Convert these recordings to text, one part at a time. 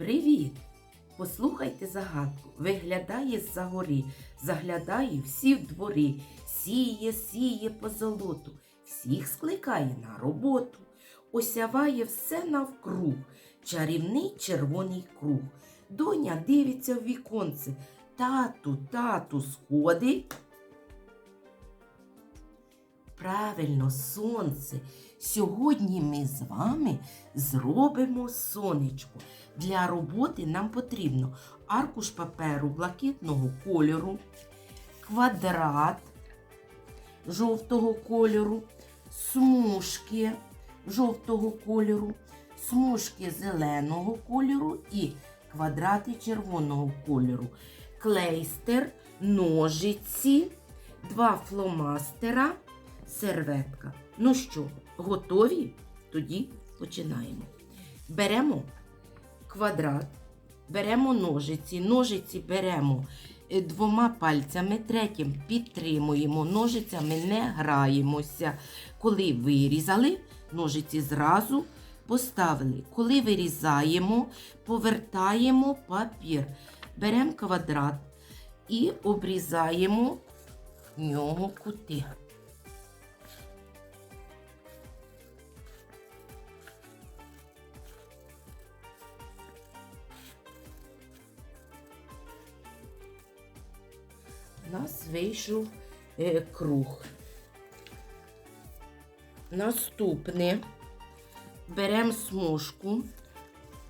Привіт! Послухайте загадку. Виглядає з-за гори, заглядає всі в двори, сіє, сіє по золоту, всіх скликає на роботу, осяває все навкруг, чарівний червоний круг. Доня дивиться в віконце, тату, тату, сходить. Правильно, сонце. Сьогодні ми з вами зробимо сонечко. Для роботи нам потрібно аркуш паперу блакитного кольору, квадрат жовтого кольору, смужки жовтого кольору, смужки зеленого кольору і квадрати червоного кольору, клейстер, ножиці, два фломастера, серветка. Ну що, готові? Тоді починаємо. Беремо квадрат, беремо ножиці, ножиці беремо е, двома пальцями, третім підтримуємо, ножицями не граємося. Коли вирізали, ножиці зразу поставили. Коли вирізаємо, повертаємо папір. Беремо квадрат і обрізаємо в нього кути. Вийшов е, круг. Наступне беремо смужку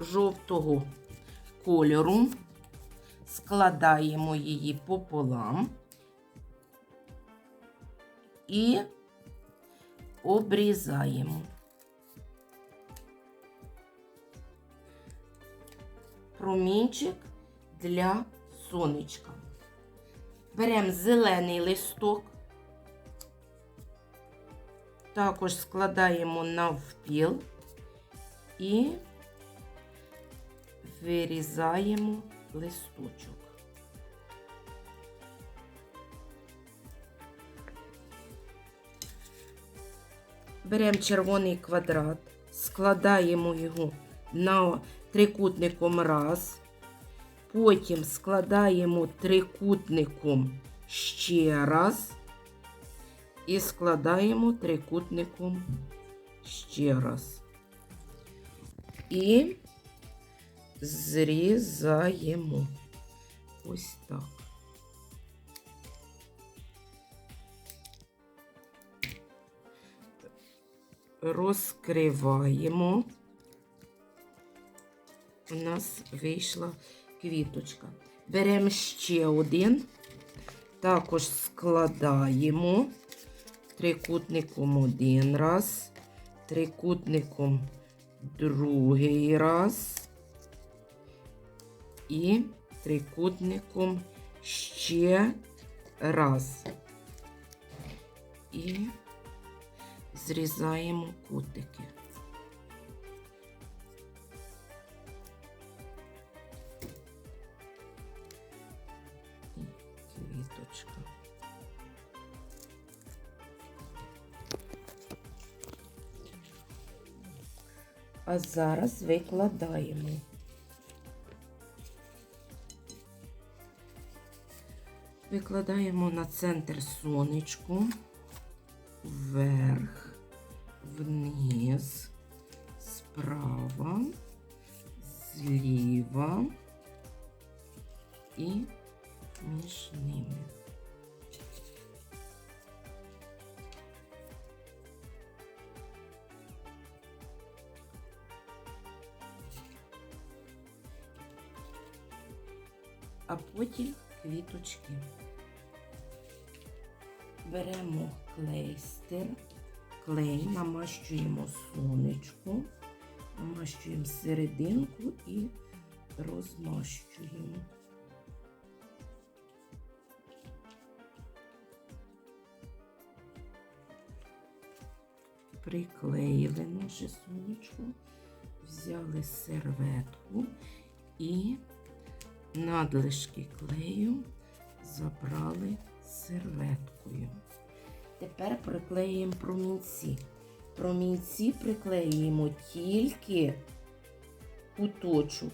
жовтого кольору, складаємо її пополам і обрізаємо. Промінчик для сонечка. Беремо зелений листок, також складаємо навпіл і вирізаємо листочок. Беремо червоний квадрат, складаємо його на трикутником раз, потім складаємо трикутником ще раз і складаємо трикутником ще раз. І зрізаємо ось так. Розкриваємо. У нас вийшла квіточка. Беремо ще один, також складаємо трикутником один раз, трикутником другий раз і трикутником ще раз. І зрізаємо кутики. Квіточка. А зараз викладаємо. Викладаємо на центр сонечку, вверх, вниз, справа, зліва і між ними. а потім квіточки. Беремо клейстер, клей, намащуємо сонечку, намащуємо серединку і розмащуємо. Приклеїли наше сонечко, взяли серветку і надлишки клею забрали серветкою. Тепер приклеїмо промінці. Промінці приклеюємо тільки куточок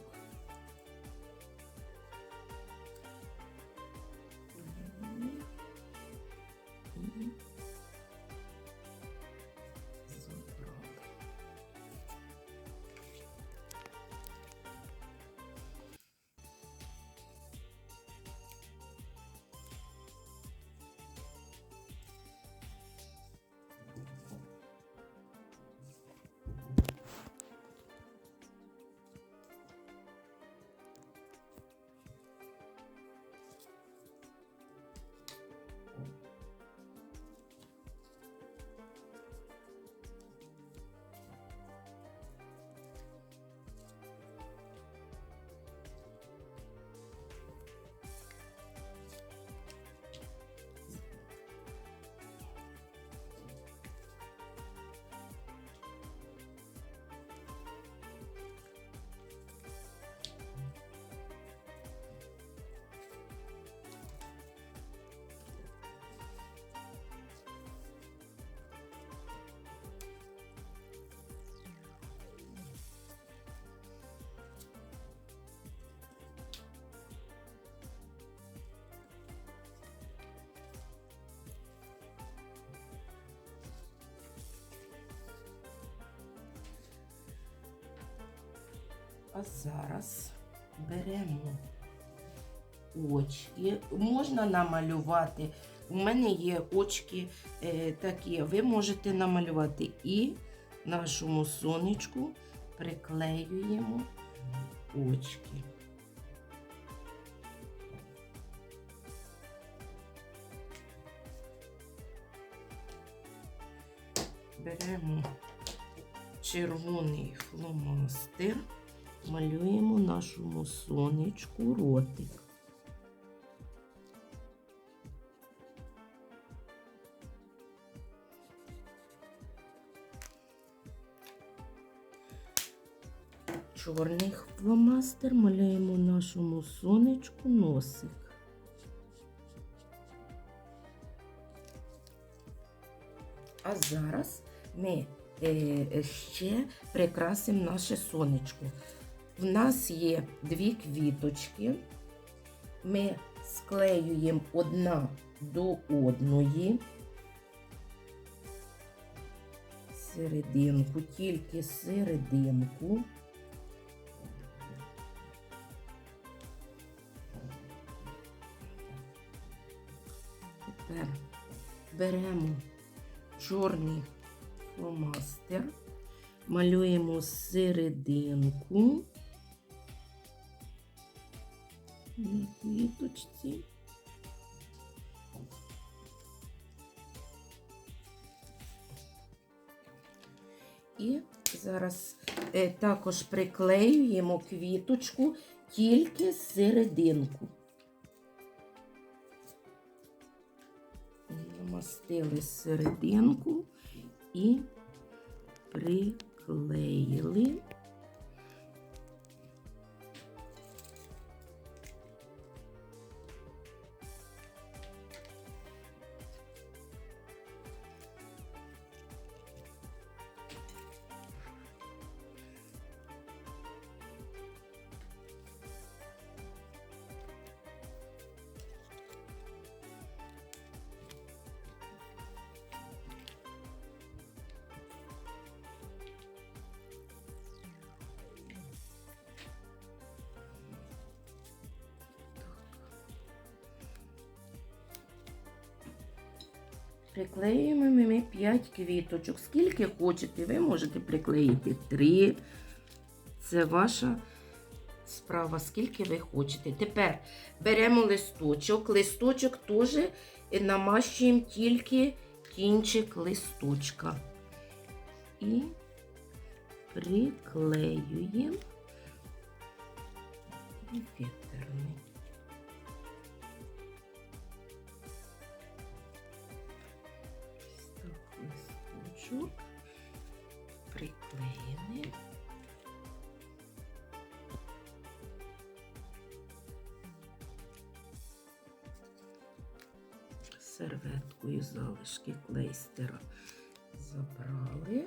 А зараз беремо очки. Можна намалювати. У мене є очки е, такі. Ви можете намалювати і нашому сонечку приклеюємо очки. Беремо червоний фломастер, малюємо нашому сонечку ротик. Чорний фломастер малюємо нашому сонечку носик. А зараз ми е, ще прикрасимо наше сонечко. В нас є дві квіточки. Ми склеюємо одна до одної серединку, тільки серединку. Тепер беремо чорний фломастер, малюємо серединку на квіточці. І зараз е, також приклеюємо квіточку тільки серединку. Намастили серединку і приклеїли. Приклеюємо ми 5 квіточок. Скільки хочете, ви можете приклеїти 3. Це ваша справа, скільки ви хочете. Тепер беремо листочок. Листочок теж намащуємо тільки кінчик листочка. І приклеюємо вітерний. Листочок приклеїли. Серветкою залишки клейстера забрали.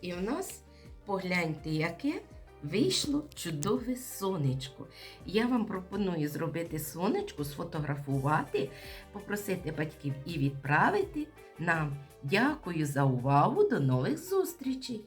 І в нас, погляньте, яке вийшло чудове сонечко. Я вам пропоную зробити сонечко, сфотографувати, попросити батьків і відправити нам. Дякую за увагу. До нових зустрічей!